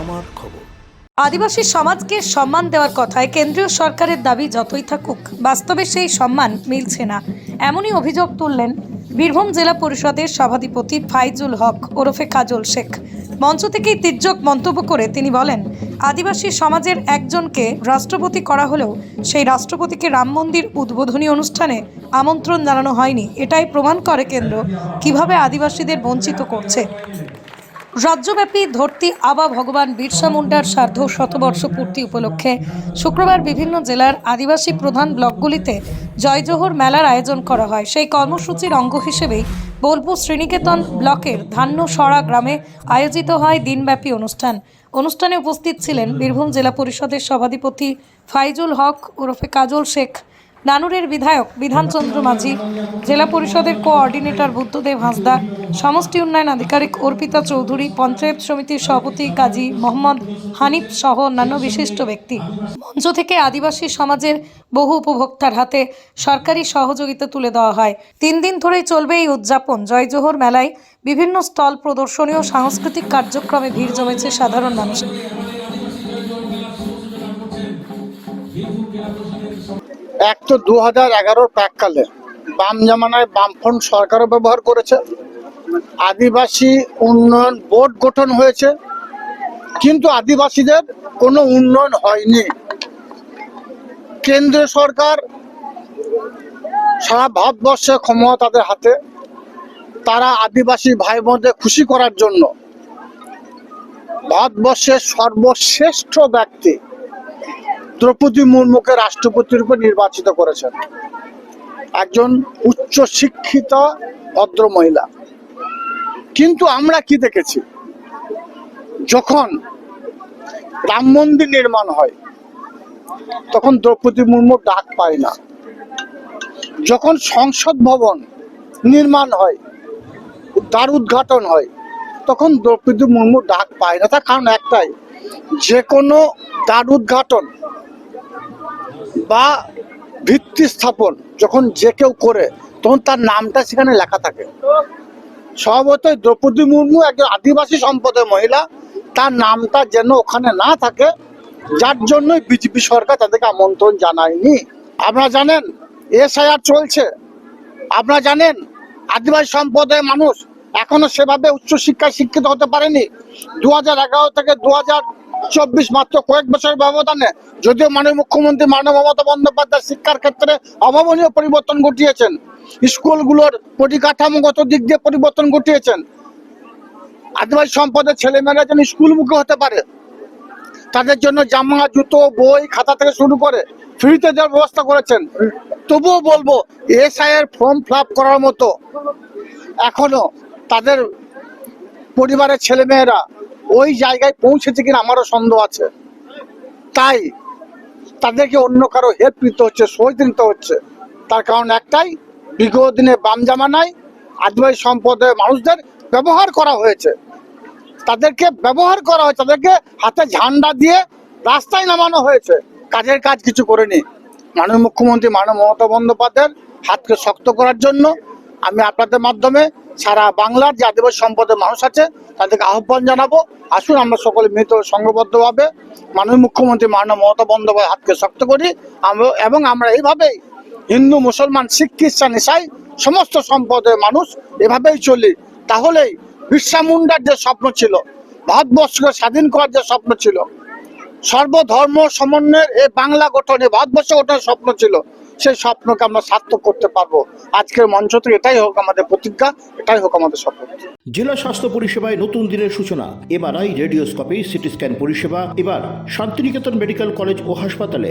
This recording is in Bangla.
আমার খবর। আদিবাসী সমাজকে সম্মান দেওয়ার কথায় কেন্দ্রীয় সরকারের দাবি যতই থাকুক, বাস্তবে সেই সম্মান মিলছে না। এমনই অভিযোগ তুললেন বীরভূম জেলা পরিষদের সভাধিপতি ফাইজুল হক ওরফে কাজল শেখ। মঞ্চ থেকেই তির্যক মন্তব্য করে তিনি বলেন, আদিবাসী সমাজের একজনকে রাষ্ট্রপতি করা হলেও সেই রাষ্ট্রপতিকে রাম মন্দির উদ্বোধনী অনুষ্ঠানে আমন্ত্রণ জানানো হয়নি। এটাই প্রমাণ করে কেন্দ্র কীভাবে আদিবাসীদের বঞ্চিত করছে। রাজ্যব্যাপী ধরতি আবা ভগবান বিরসা মুন্ডার সার্ধ শতবর্ষ পূর্তি উপলক্ষে শুক্রবার বিভিন্ন জেলার আদিবাসী প্রধান ব্লকগুলিতে জয়জোহর মেলার আয়োজন করা হয়। সেই কর্মসূচির অঙ্গ হিসেবেই বোলপুর শ্রীনিকেতন ব্লকের ধান্যসড়া গ্রামে আয়োজিত হয় দিনব্যাপী অনুষ্ঠান। অনুষ্ঠানে উপস্থিত ছিলেন বীরভূম জেলা পরিষদের সভাধিপতি ফাইজুল হক ওরফে কাজল শেখ নানুরের বিধায়ক বিধানচন্দ্র মাঝি, জেলা পরিষদের কোঅর্ডিনেটর বুদ্ধদেব হাঁসদা, সমষ্টি উন্নয়ন আধিকারিক অর্পিতা চৌধুরী, পঞ্চায়েত সমিতির সভাপতি কাজী মোহাম্মদ হানিফ সহ অন্যান্য বিশিষ্ট ব্যক্তি। মঞ্চ থেকে আদিবাসী সমাজের বহু উপভোক্তার হাতে সরকারি সহযোগিতা তুলে দেওয়া হয়। তিন দিন ধরেই চলবে এই উদযাপন। জয়জোহর মেলায় বিভিন্ন স্টল প্রদর্শনী ও সাংস্কৃতিক কার্যক্রমে ভিড় জমেছে সাধারণ মানুষ এক তো দু হাজার এগারোর প্রাককালে বাম জামানায় বামফ্রন্ট সরকারও ব্যবহার করেছে। আদিবাসী উন্নয়ন বোর্ড গঠন হয়েছে। কিন্তু আদিবাসীদের কোনো উন্নয়ন হয়নি। কেন্দ্রীয় সরকার সারা ভারতবর্ষে ক্ষমতা তাদের হাতে। তারা আদিবাসী ভাই বোনদের খুশি করার জন্য ভারতবর্ষের সর্বশ্রেষ্ঠ ব্যক্তি দ্রৌপদী মুর্মুকে রাষ্ট্রপতির উপর নির্বাচিত করেছেন। একজন উচ্চ শিক্ষিতা, ভদ্র মহিলা। কিন্তু আমরা কি দেখেছি? যখন রাম মন্দির নির্মাণ হয়, তখন দ্রৌপদী মুর্মু ডাক পায় না। যখন সংসদ ভবন নির্মাণ হয়, তার উদ্ঘাটন হয়, তখন দ্রৌপদী মুর্মু ডাক পায় না। তার কারণ একটাই, যে কোনো দ্বার উদ্ঘাটন বা ভিত্তি স্থাপন যখন যে কেউ করে, তখন তার নামটা সেখানে লেখা থাকে। স্বভাবতই দ্রৌপদী মুর্মু একজন আদিবাসী সম্পদের মহিলা, তার নামটা যেন ওখানে না থাকে, যার জন্যই বিজেপি সরকার তাদেরকে আমন্ত্রণ জানায়নি। আপনারা জানেন, এসআইআর চলছে। আপনারা জানেন, আদিবাসী সম্প্রদায়ের মানুষ এখনও সেভাবে উচ্চশিক্ষায় শিক্ষিত হতে পারেনি। দু হাজার এগারো থেকে দু হাজার চব্বিশ মাত্র কয়েক বছরের ব্যবধানে যদিও মাননীয় মুখ্যমন্ত্রী মানব মমতা বন্দ্যোপাধ্যায় শিক্ষার ক্ষেত্রে অভাবনীয় পরিবর্তন ঘটিয়েছেন। স্কুলগুলোর পরিকাঠামোগত দিক দিয়ে পরিবর্তন ঘটিয়েছেন। আদিবাসী সম্পদের ছেলেমেয়েরা যেন স্কুলমুখী হতে পারে, তাদের জন্য জামা, জুতো, বই, খাতা থেকে শুরু করে ফ্রিতে দেওয়ার ব্যবস্থা করেছেন। তবুও বলব, এসআইয়ের ফর্ম ফিল করার মতো এখনও তাদের পরিবারের ছেলেমেয়েরা ওই জায়গায় পৌঁছেছে কিনা আমারও সন্দেহ আছে। তাই তাদেরকে অন্য কারও হেল্প নিতে হচ্ছে সহজ নিতে হচ্ছে। তার কারণ একটাই, বিগত দিনে বাম জামানায় আদিবাসী সম্প্রদায়ের মানুষদের ব্যবহার করা হয়েছে। তাদেরকে ব্যবহার করা হয়েছে, তাদেরকে হাতে ঝান্ডা দিয়ে রাস্তায় নামানো হয়েছে। কাজের কাজ কিছু করেনি। মাননীয় মুখ্যমন্ত্রী মাননীয় মমতা বন্দ্যোপাধ্যায়ের হাতকে শক্ত করার জন্য আমি আপনাদের মাধ্যমে সারা বাংলার যে আদিবাসী সম্পদের মানুষ আছে, তাদেরকে আহ্বান জানাব। আসুন আমরা সকলে হয়ে সংঘবদ্ধভাবে মাননীয় মুখ্যমন্ত্রী মাননীয় মমতা বন্দ্যোপাধ্যায় হাতকে শক্ত করি আমরা এবং আমরা এইভাবেই হিন্দু, মুসলমান, শিখ, খ্রিস্টান, ইসাই সমস্ত সম্পদের মানুষ এভাবেই চলি। তাহলেই বিশ্বা মুন্ডার যে স্বপ্ন ছিল, ভারতবর্ষকে স্বাধীন করার যে স্বপ্ন ছিল, সর্বধর্ম সমন্বয়ের এই বাংলা গঠনে ভারতবর্ষ গঠনের স্বপ্ন ছিল সেই স্বপ্নকে আমরা সার্থক করতে পারব। আজকের মঞ্চ তো এটাই হোক আমাদের প্রতিজ্ঞা, এটাই হোক আমাদের স্বপ্ন জেলা স্বাস্থ্য পরিষেবায় নতুন দিনের সূচনা এবার এমআরআই, রেডিওস্কোপি সিটি স্ক্যান পরিষেবা, এবার শান্তিনিকেতন মেডিকেল কলেজ ও হাসপাতালে।